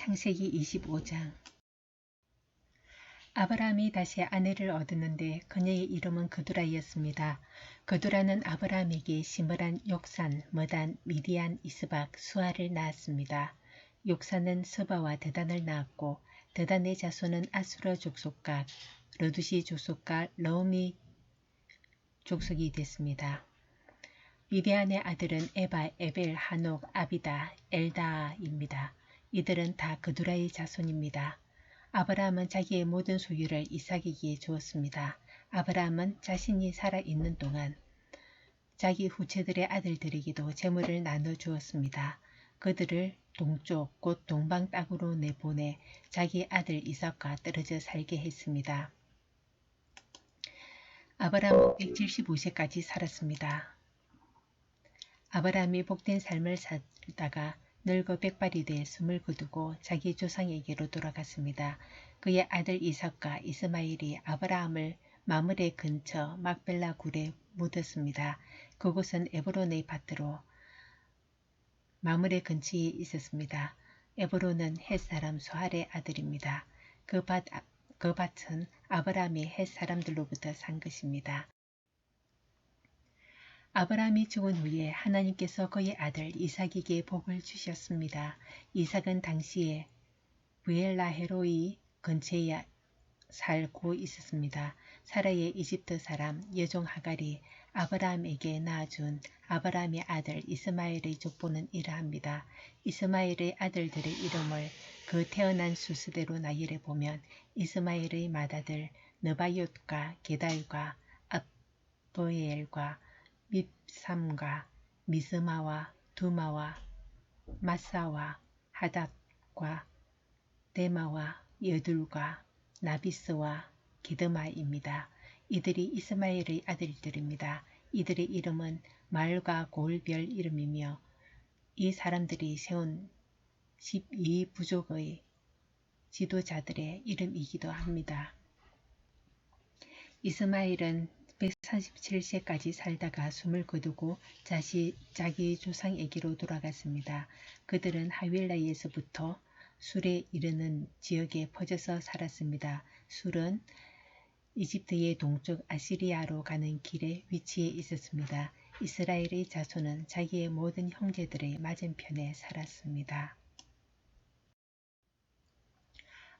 창세기 25장 아브라함이 다시 아내를 얻었는데 그녀의 이름은 그두라이었습니다. 그두라는 아브라함에게 시므란, 욕산, 머단, 미디안, 이스박, 수아를 낳았습니다. 욕산은 스바와 드단을 낳았고 드단의 자손은 아수라 족속과 러두시 족속과 러미 족속이 됐습니다. 미디안의 아들은 에바, 에벨, 하녹, 아비다, 엘다입니다. 이들은 다 그두라의 자손입니다. 아브라함은 자기의 모든 소유를 이삭에게 주었습니다. 아브라함은 자신이 살아있는 동안 자기 후체들의 아들들에게도 재물을 나눠 주었습니다. 그들을 동쪽 곧 동방 땅으로 내보내 자기 아들 이삭과 떨어져 살게 했습니다. 아브라함은 175세까지 살았습니다. 아브라함이 복된 삶을 살다가 늙어 백발이 돼 숨을 거두고 자기 조상에게로 돌아갔습니다. 그의 아들 이삭과 이스마일이 아브라함을 마물의 근처 막벨라 굴에 묻었습니다. 그곳은 에브론의 밭으로 마물의 근처에 있었습니다. 에브론은 햇사람 수할의 아들입니다. 그 밭, 그 밭은 아브라함이 햇사람들로부터 산 것입니다. 아브라함이 죽은 후에 하나님께서 그의 아들 이삭에게 복을 주셨습니다. 이삭은 당시에 부엘라헤로이 근처에 살고 있었습니다. 사라의 이집트 사람 여종 하갈이 아브라함에게 낳아준 아브라함의 아들 이스마엘의 족보는 이러합니다. 이스마엘의 아들들의 이름을 그 태어난 수수대로 나열해 보면 이스마엘의 맏아들 느바이옷과 게달과 아브엘과 밉삼과 미스마와 두마와 마사와 하닷과 데마와 여둘과 나비스와 기드마입니다. 이들이 이스마엘의 아들들입니다. 이들의 이름은 말과 고을별 이름이며 이 사람들이 세운 12부족의 지도자들의 이름이기도 합니다. 이스마엘은 137세까지 살다가 숨을 거두고 자시, 자기 조상에게로 돌아갔습니다. 그들은 하윌라이에서부터 술에 이르는 지역에 퍼져서 살았습니다. 술은 이집트의 동쪽 아시리아로 가는 길에 위치해 있었습니다. 이스라엘의 자손은 자기의 모든 형제들의 맞은편에 살았습니다.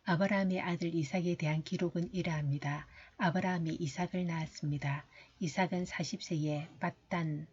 아브라함의 아들 이삭에 대한 기록은 이러합니다. 아브라함이 이삭을 낳았습니다. 이삭은 40세에 바단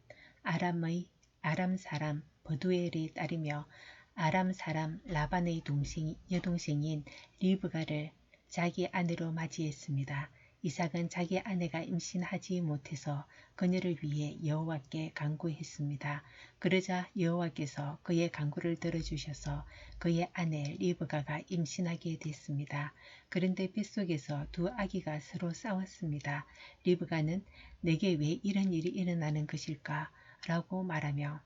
아람의 아람 사람 버두엘의 딸이며 아람 사람 라반의 동생, 여동생인 리브가를 자기 아내로 맞이했습니다. 이삭은 자기 아내가 임신하지 못해서 그녀를 위해 여호와께 간구했습니다. 그러자 여호와께서 그의 간구를 들어주셔서 그의 아내 리브가가 임신하게 됐습니다. 그런데 뱃속에서 두 아기가 서로 싸웠습니다. 리브가는 내게 왜 이런 일이 일어나는 것일까? 라고 말하며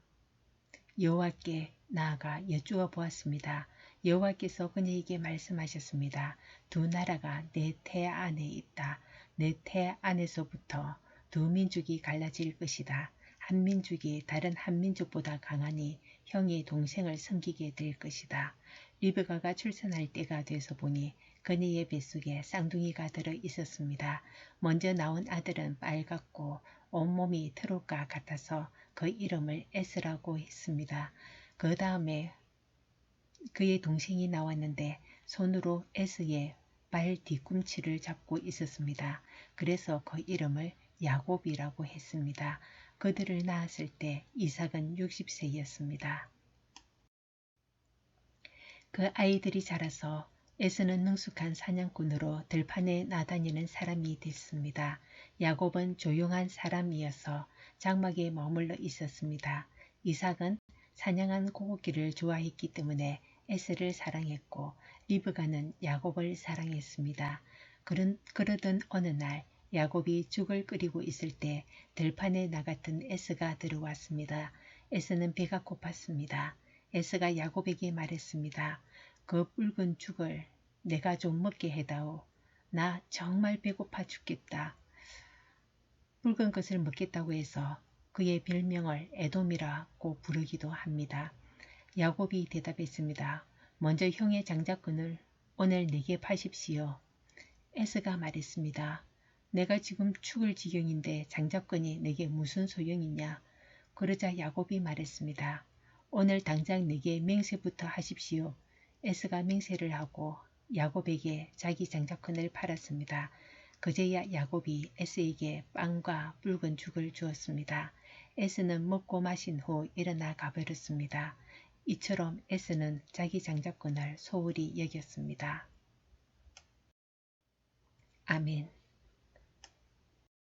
여호와께 나아가 여쭈어 보았습니다. 여호와께서 그녀에게 말씀하셨습니다. 두 나라가 내 태 안에 있다. 내 태 안에서부터 두 민족이 갈라질 것이다. 한 민족이 다른 한 민족보다 강하니 형이 동생을 섬기게 될 것이다. 리브가가 출산할 때가 돼서 보니 그녀의 뱃속에 쌍둥이가 들어 있었습니다. 먼저 나온 아들은 빨갛고 온몸이 트롯과 같아서 그 이름을 에스라고 했습니다. 그 다음에 그의 동생이 나왔는데 손으로 에스의 발 뒤꿈치를 잡고 있었습니다. 그래서 그 이름을 야곱이라고 했습니다. 그들을 낳았을 때 이삭은 60세였습니다. 그 아이들이 자라서 에스는 능숙한 사냥꾼으로 들판에 나다니는 사람이 됐습니다. 야곱은 조용한 사람이어서 장막에 머물러 있었습니다. 이삭은 사냥한 고기를 좋아했기 때문에 에스를 사랑했고 리브가는 야곱을 사랑했습니다. 그런, 그러던 어느 날 야곱이 죽을 끓이고 있을 때 들판에 나갔던 에스가 들어왔습니다. 에스는 배가 고팠습니다. 에스가 야곱에게 말했습니다. 그 붉은 죽을 내가 좀 먹게 해다오. 나 정말 배고파 죽겠다. 붉은 것을 먹겠다고 해서 그의 별명을 에돔이라고 부르기도 합니다. 야곱이 대답했습니다. 먼저 형의 장자권을 오늘 내게 파십시오. 에스가 말했습니다. 내가 지금 죽을 지경인데 장자권이 내게 무슨 소용이냐. 그러자 야곱이 말했습니다. 오늘 당장 내게 맹세부터 하십시오. 에스가 맹세를 하고 야곱에게 자기 장자권을 팔았습니다. 그제야 야곱이 에스에게 빵과 붉은 죽을 주었습니다. 에스는 먹고 마신 후 일어나 가버렸습니다. 이처럼 에스는 자기 장자권을 소홀히 여겼습니다. 아멘